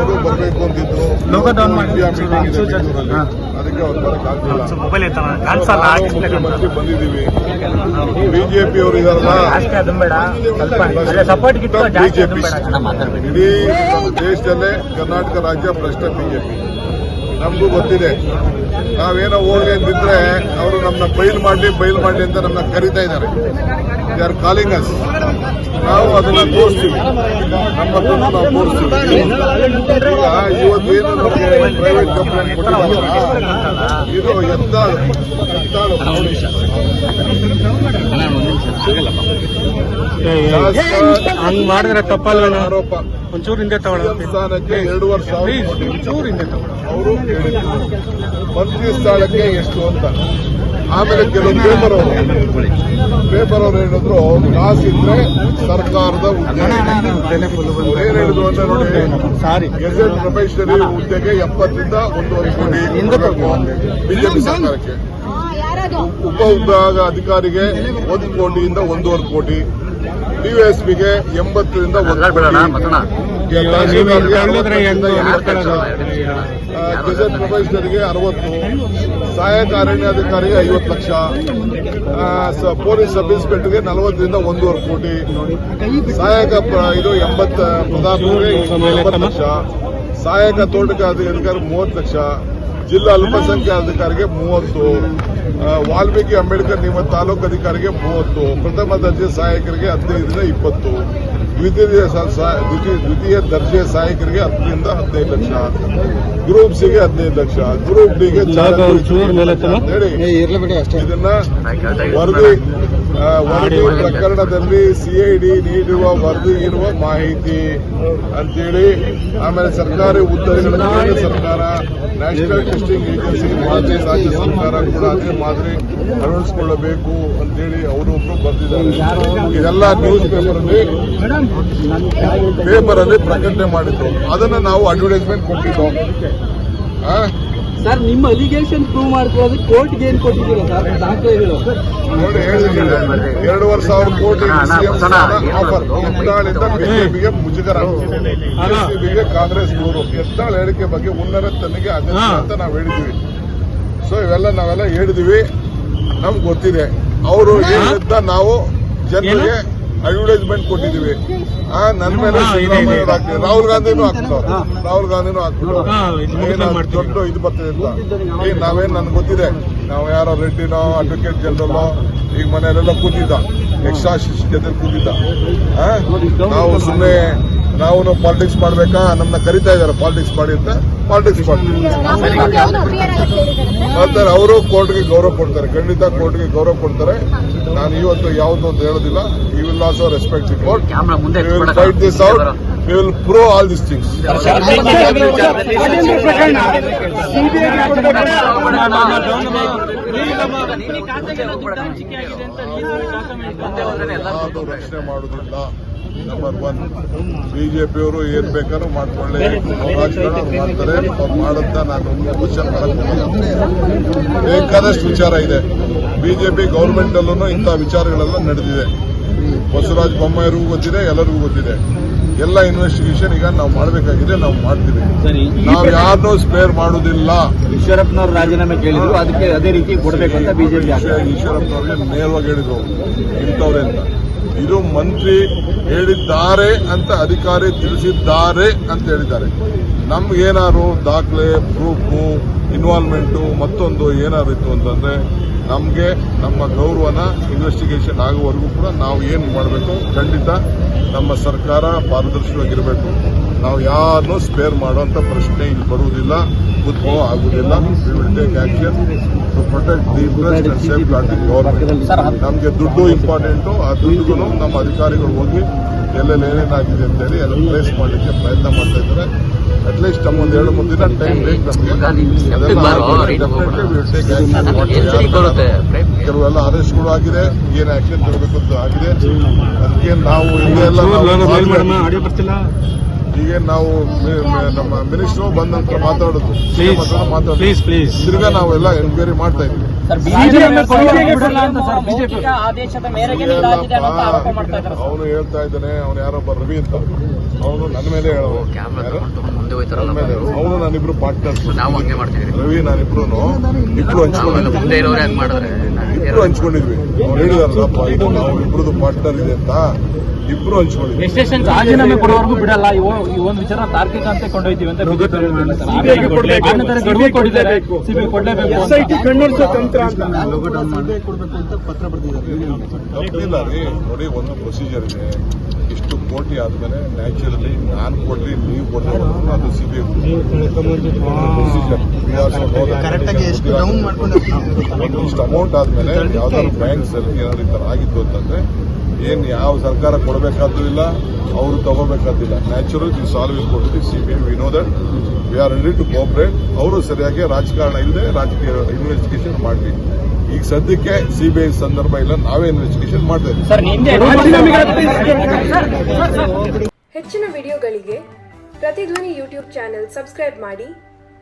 ಅವರು ಬರಬೇಕು ಅಂತಿದ್ರು. ಅದಕ್ಕೆ ಅವ್ರು ಮುಖ್ಯಮಂತ್ರಿ ಬಂದಿದ್ದೀವಿ. ಬಿಜೆಪಿ ಅವರು ಇದಾರಲ್ಲ? ಮಾತಾಡ್ಬೇಡಿ ಇಡೀ ದೇಶದಲ್ಲೇ ಕರ್ನಾಟಕ ರಾಜ್ಯ ಭ್ರಷ್ಟ ಬಿಜೆಪಿ. ನಮಗೂ ಗೊತ್ತಿದೆ. ನಾವೇನೋ ಹೋಗಿ ಅಂತಿದ್ರೆ ಅವರು ನಮ್ಮನ್ನ ಬೈಲ್ ಮಾಡಿ ಬೈಲ್ ಮಾಡಿ ಅಂತ ನಮ್ಮನ್ನ ಕರಿತಾ ಇದ್ದಾರೆ. ದೇ ಆರ್ ಕಾಲಿಂಗ್ ಅಸ್ ನಾವು ಅದನ್ನ ತೋರಿಸ್ತೀವಿ. ನಮ್ಮ ನಾವು ತೋರಿಸ್ತೀವಿ. ಈಗ ಇವತ್ತೇನು ನಮಗೆ ಪ್ರೈವೇಟ್ ಕಂಪ್ಲೇಂಟ್ ಕೊಟ್ಟಿದ್ದಾರೆ? ಇದು ಎತ್ತಾಳು ಎತ್ತಾಳು ಹಂಗ್ ಮಾಡಿದ್ರೆ ತಪ್ಪಲ್ಲ ಆರೋಪ. ಒಂಚೂರು ಹಿಂದೆ ಎರಡು ಸ್ಥಾನಕ್ಕೆ ಎರಡೂವರೆ ಸಾವಿರ. ಒಂಚೂರು ಹಿಂದೆ ತಗೊಳ್ಳೋ. ಅವರು ಮಂತ್ರಿ ಸ್ಥಾನಕ್ಕೆ ಎಷ್ಟು ಅಂತ. ಆಮೇಲೆ ಕೆಲವು ಪೇಪರ್ ಅವರು ಪೇಪರ್ ಅವರು ಹೇಳಿದ್ರು ಕಾಸಿದ್ರೆ ಸರ್ಕಾರದ ಹುದ್ದೆ ಏನ್ ಹೇಳಿದ್ರು ಅಂತ ನೋಡಿ ಗೆಜೆಟ್ ಪ್ರೊಫೆಷನರಿ ಹುದ್ದೆಗೆ ಎಪ್ಪತ್ತರಿಂದ ಒಂದೂವರೆ ಕೋಟಿ ಬಿಜೆಪಿ ಸರ್ಕಾರಕ್ಕೆ. ಉಪ ವಿಭಾಗ ಅಧಿಕಾರಿಗೆ ಒಂದು ಕೋಟಿಯಿಂದ ಒಂದೂವರೆ ಕೋಟಿ. ಡಿವೈಎಸ್ಪಿಗೆ ಎಂಬತ್ತರಿಂದ ಒಂದು ಗೆಜೆಟ್ ಪ್ರೊಫೆಷನರ್ಗೆ ಅರವತ್ತು ಸಹಾಯಕ ಅರಣ್ಯಾಧಿಕಾರಿಗೆ ಐವತ್ತು ಲಕ್ಷ ಪೊಲೀಸ್ ಸಬ್ ಇನ್ಸ್ಪೆಕ್ಟರ್ಗೆ ನಲವತ್ತರಿಂದ ಒಂದೂವರೆ ಕೋಟಿ ಸಹಾಯಕ ಇದು ಎಂಬತ್ತ ಪ್ರಧಾನ ಎಂಬತ್ತು ಲಕ್ಷ ಸಹಾಯಕ ತೋಟಗಾರಿಕೆ ಅಧಿಕಾರಿ ಮೂವತ್ತು ಲಕ್ಷ ಜಿಲ್ಲಾ ಅಲ್ಪಸಂಖ್ಯಾತ ಅಧಿಕಾರಿಗೆ ಮೂವತ್ತು ವಾಲ್ಮೀಕಿ ಅಂಬೇಡ್ಕರ್ ನಿಮ್ಮ ತಾಲೂಕು ಅಧಿಕಾರಿಗೆ ಮೂವತ್ತು ಪ್ರಥಮ ದರ್ಜೆ ಸಹಾಯಕರಿಗೆ ಹದಿನೈದರಿಂದ ಇಪ್ಪತ್ತು. ದ್ವಿತೀಯ ದ್ವಿತೀಯ ದ್ವಿತೀಯ ದರ್ಜೆ ಸಹಾಯಕರಿಗೆ ಹತ್ತರಿಂದ ಹದಿನೈದು ಲಕ್ಷ. ಗ್ರೂಪ್ ಸಿಗೆ ಹದಿನೈದು ಲಕ್ಷ. ಗ್ರೂಪ್ ಡಿಗೆ ಹೇಳಿ. ಇದನ್ನ ವರದಿ ವರದಿ ಪ್ರಕರಣದಲ್ಲಿ ಸಿಐಡಿ ನೀಡಿರುವ ವರದಿ ಇರುವ ಮಾಹಿತಿ ಅಂತೇಳಿ ಆಮೇಲೆ ಸರ್ಕಾರಿ ಉತ್ತರಗಳನ್ನು ಕೇಂದ್ರ ಸರ್ಕಾರ ನ್ಯಾಷನಲ್ ಟೆಸ್ಟಿಂಗ್ ಏಜೆನ್ಸಿಗೆ ಮಾದರಿ ರಾಜ್ಯ ಸರ್ಕಾರ ಕೂಡ ಅದೇ ಮಾದರಿ ಅಳವಡಿಸಿಕೊಳ್ಳಬೇಕು ಅಂತೇಳಿ ಅವರೊಬ್ರು ಬರೆದಿದ್ದಾರೆ. ಇದೆಲ್ಲ ನ್ಯೂಸ್ ಪೇಪರ್ ಅಲ್ಲಿ ಪೇಪರ್ ಅಲ್ಲಿ ಪ್ರಕಟಣೆ ಮಾಡಿದ್ರು ಅದನ್ನ ನಾವು ಅಡ್ವರ್ಟೈಸ್ಮೆಂಟ್ ಕೊಟ್ಟಿದ್ದು? ಸರ್ ನಿಮ್ಮ ಅಲಿಗೇಷನ್ ಪ್ರೂವ್ ಮಾಡ್ಕೊಳ್ಳೋದು ಕೋರ್ಟ್ಗೆ ಏನ್ ಕೊಟ್ಟಿದ್ದೀರಾ ಸರ್ ದಾಖಲೆಗಳು. ನೋಡಿ ಹೇಳಿದ್ದೀನಿ ಎರಡೂವರೆ ಸಾವಿರ ಕೋಟಿ ಸಿಎಂ ಆಫರ್ ಎತ್ತಾಳಿಂದ ಬಿಜೆಪಿಗೆ ಮುಜುಗರ. ಬಿಜೆಪಿಗೆ ಕಾಂಗ್ರೆಸ್ ಮೂರು ಎತ್ತಾಳ ಹೇಳಿಕೆ ಬಗ್ಗೆ ಉನ್ನತ ತನಿಗೆ ಅಗತ್ಯ ಅಂತ ನಾವು ಹೇಳಿದ್ವಿ ಸೊ ಇವೆಲ್ಲ ನಾವೆಲ್ಲ ಹೇಳಿದ್ವಿ ನಮ್ಗೆ ಗೊತ್ತಿದೆ. ಅವರು ಹೇಳಿದ್ದ ನಾವು ಜನರಿಗೆ ಅಡ್ವರ್ಟೈಸ್ಮೆಂಟ್ ಕೊಟ್ಟಿದೀವಿ ಆ ನನ್ನ ಮೇಲೆ ಹಾಕ್ತಾರೆ ರಾಹುಲ್ ಗಾಂಧಿನೂ ಹಾಕ್ತಾರೆ ರಾಹುಲ್ ಗಾಂಧಿನೂ ಹಾಕ್ಬಿಟ್ಟು. ದೊಡ್ಡ ಇದು ಬರ್ತದೆ ಅಂತ. ಈಗ ನಾವೇನ್ ನನ್ಗೆ ಗೊತ್ತಿದೆ. ನಾವು ಯಾರೋ ರೆಡ್ಡಿನೋ ಅಡ್ವೊಕೇಟ್ ಜನರಲ್ಲೋ ಈಗ ಮನೆಯಲ್ಲೆಲ್ಲ ಕೂತಿದ್ದ. ಎಕ್ಸ್ಟ್ರಾ ಜೊತೆ ಕೂತಿದ್ದ. ಆ? ನಾವು ಸುಮ್ಮನೆ ನಾವು ಪಾಲಿಟಿಕ್ಸ್ ಮಾಡ್ಬೇಕಾ? ನಮ್ಮನ್ನ ಕರಿತಾ ಇದಾರೆ ಪಾಲಿಟಿಕ್ಸ್ ಮಾಡಿ ಅಂತ ಪಾಲಿಟಿಕ್ಸ್ ಮಾಡ್ತೀವಿ. ಮಾಡ್ತಾರೆ ಅವರು ಕೋರ್ಟ್ಗೆ ಗೌರವ ಕೊಡ್ತಾರೆ ಖಂಡಿತ ಕೋರ್ಟ್ಗೆ ಗೌರವ ಕೊಡ್ತಾರೆ. ನಾನು ಇವತ್ತು ಯಾವ್ದು ಅಂತ ಹೇಳೋದಿಲ್ಲ. You will also respect the court camera ಮುಂದೆ we will fight this out we will pro all this things ರಕ್ಷಣೆ ಮಾಡುವುದಿಲ್ಲ ನಂಬರ್ ಒನ್ ಬಿಜೆಪಿಯವರು ಏನ್ ಬೇಕಾದ್ರೂ ಮಾಡ್ಕೊಳ್ಳಿ. ಮಾಡ್ತಾರೆ. ಮಾಡುತ್ತಾ ಮಾಡಂತ ನಾನು. ಬೇಕಾದಷ್ಟು ವಿಚಾರ ಇದೆ. ಬಿಜೆಪಿ ಗೌರ್ಮೆಂಟ್ ಅಲ್ಲೂ ಇಂಥ ವಿಚಾರಗಳೆಲ್ಲ ನಡೆದಿದೆ. ಬಸವರಾಜ ಬೊಮ್ಮಾಯರಿಗೂ ಗೊತ್ತಿದೆ ಎಲ್ಲರಿಗೂ ಗೊತ್ತಿದೆ. ಎಲ್ಲ ಇನ್ವೆಸ್ಟಿಗೇಷನ್ ಈಗ ನಾವು ಮಾಡಬೇಕಾಗಿದೆ ನಾವು ಮಾಡ್ತೀವಿ. ನಾವು ಯಾರನ್ನೂ ಸ್ಪೇರ್ ಮಾಡುವುದಿಲ್ಲ ಈಶ್ವರಪ್ಪನವರು ರಾಜೀನಾಮೆ ಕೇಳಿದ್ರು ಅದಕ್ಕೆ ಅದೇ ರೀತಿ ಕೊಡಬೇಕು ಅಂತ ಬಿಜೆಪಿ ಈಶ್ವರಪ್ಪನವ್ರಿಗೆ ನೇರವಾಗಿ ಹೇಳಿದ್ರು. ಇಂಥವ್ರೆ ಅಂತ. ಇದು ಮಂತ್ರಿ ಹೇಳಿದ್ದಾರೆ ಅಂತ ಅಧಿಕಾರಿ ತಿಳಿಸಿದ್ದಾರೆ ಅಂತ ಹೇಳಿದ್ದಾರೆ. ನಮ್ಗೇನಾದ್ರು ದಾಖಲೆ ಪ್ರೂಫು ಇನ್ವಾಲ್ವ್ಮೆಂಟು ಮತ್ತೊಂದು ಏನಾದ್ರು ಇತ್ತು ಅಂತಂದ್ರೆ, ನಮಗೆ ನಮ್ಮ ಗೌರವನ ಇನ್ವೆಸ್ಟಿಗೇಷನ್ ಆಗುವವರೆಗೂ ಕೂಡ ನಾವು ಏನು ಮಾಡಬೇಕು? ಖಂಡಿತ ನಮ್ಮ ಸರ್ಕಾರ ಪಾರದರ್ಶಕವಾಗಿರಬೇಕು. ನಾವು ಯಾರನ್ನೂ ಸ್ಪೇರ್ ಮಾಡುವಂತ ಪ್ರಶ್ನೆ ಇಲ್ಲಿ ಬರುವುದಿಲ್ಲ. Interest and safeguard the government ನಮಗೆ ದುಡ್ಡು ಇಂಪಾರ್ಟೆಂಟು ಆ ದುಡ್ಡುಗೂ ನಮ್ಮ ಅಧಿಕಾರಿಗಳು ಹೋಗಿ ಎಲ್ಲೆಲ್ಲಿ ಏನೇನಾಗಿದೆ ಅಂತೇಳಿ ಎಲ್ಲ ಪ್ಲೇಸ್ ಮಾಡಲಿಕ್ಕೆ ಪ್ರಯತ್ನ ಮಾಡ್ತಾ ಇದ್ದಾರೆ. ಅಟ್ಲೀಸ್ಟ್ ನಮ್ಮೊಂದು ಎರಡು ಮೂರು ದಿನ ಟೈಮ್ ಬೇಕು ನಮಗೆ. we ಕೆಲವೆಲ್ಲ ಅರೆಸ್ಟ್ಗಳು ಆಗಿದೆ. ಏನ್ ಆಕ್ಷನ್ ತಗೋಬೇಕು ಅಂತ ಆಗಿದೆ. ಅದಕ್ಕೆ ನಾವು ಇಲ್ಲ ಬರ್ತಿಲ್ಲ? ಈಗ ನಾವು ನಮ್ಮ ಮಿನಿಸ್ಟರ್ ಬಂದ ನಂತರ ಮಾತಾಡೋದು ತಿರ್ಗಾ ನಾವೆಲ್ಲ ಎನ್ಕ್ವೈರಿ ಮಾಡ್ತಾ ಇದ್ದೀವಿ. ಮೌಖಿಕ ಆದೇಶದ ಮೇರೆಗೆ ನಿರಾಜಿದೆ ಅನ್ನೋ ಆರೋಪ ಮಾಡ್ತಾ ಇದ್ದಾರೆ. ಅವನು ಹೇಳ್ತಾ ಇದ್ದಾನೆ ಅವನು ಯಾರೊಬ್ಬ ರವಿ ಅಂತ. ಅವನು ನನ್ನ ಮೇಲೆ ಹೇಳೋದು. ಅವನು ನಾನಿಬ್ರು ಪಾರ್ಟ್ನರ್ಸ್ ನಾವು ಹಂಗೆ ಮಾಡ್ತೀವಿ ರವಿ ನಾನಿಬ್ರು ಇಬ್ರು ನಾವೆಲ್ಲ ಇಬ್ರು ಹಂಚ್ಕೊಂಡಿದ್ವಿ. ಅವ್ರು ಹೇಳಿದಾರಲ್ಲಪ್ಪ ಇದು ನಾವು ಇಬ್ರದ್ದು ಪಾರ್ಟ್ನರ್ ಇದೆ ಅಂತ ಇಬ್ರು ಹಂಚ್ಕೊಂಡಿದ್ವಿ. ಎಸ್ಟೇಷನ್ ರಾಜೀನಾಮೆ ಕೊಡುವವರೆಗೂ ಬಿಡಲ್ಲ. ಈ ಒ- ಈ ಒಂದು ವಿಚಾರ ತಾರ್ಕಿಕ ಅಂತ ಕೊಂಡೊಯ್ತೀವಿ ಅಂತ ಬಿಜೆಪಿ ಸಿಬಿಐ ಕೊಡ್ಲೇಬೇಕು. ತಪ್ಪಿಲ್ಲ ರೀ. ನೋಡಿ ಒಂದು ಪ್ರೊಸೀಜರ್ ಇದೆ. ಇಷ್ಟು ಕೋಟಿ ಆದ್ಮೇಲೆ ನ್ಯಾಚುರಲಿ ನಾನು ಕೊಡ್ಲಿ ನೀವು ಕೊಡ್ಲಿ ಅದು ಸಿಬಿಐ ಬಿ ಕರೆಕ್ಟಾಗಿ ಎಷ್ಟು ಡೌನ್ ಮಾಡ್ಕೊಂಡು ಇಷ್ಟು ಅಮೌಂಟ್ ಆದ್ಮೇಲೆ ಯಾವ್ದಾದ್ರು ಬ್ಯಾಂಕ್ಸ್ ಅಲ್ಲಿ ಏನಾದ್ರು ಈ ತರ ಆಗಿತ್ತು ಅಂತಂದ್ರೆ ಏನ್ ಯಾವ ಸರ್ಕಾರ ಕೊಡಬೇಕಾದ್ರೂ ಇಲ್ಲ ಅವರು ತಗೋಬೇಕಾದಿಲ್ಲ ನ್ಯಾಚುರಲ್ ಇದು ಸಾಲ್ವ್ ಕೊಡ್ತೀವಿ C B I we know that we are ready to cooperate ಅವರು ಸರಿಯಾಗಿ ರಾಜಕಾರಣ ಇಲ್ಲದೆ ರಾಜಕೀಯ ಇನ್ವೆಸ್ಟಿಗೇಷನ್ ಮಾಡಲಿ. ಈಗ ಸದ್ಯಕ್ಕೆ ಸಿಬಿಐ ಸಂದರ್ಭ ಇಲ್ಲ ನಾವೇ ಇನ್ವೆಸ್ಟಿಗೇಷನ್ ಮಾಡ್ತೇವೆ. ಸರ್ ಹೆಚ್ಚಿನ ವಿಡಿಯೋಗಳಿಗೆ ಪ್ರತಿಧ್ವನಿ ಯೂಟ್ಯೂಬ್ ಚಾನೆಲ್ ಸಬ್ಸ್ಕ್ರೈಬ್ ಮಾಡಿ.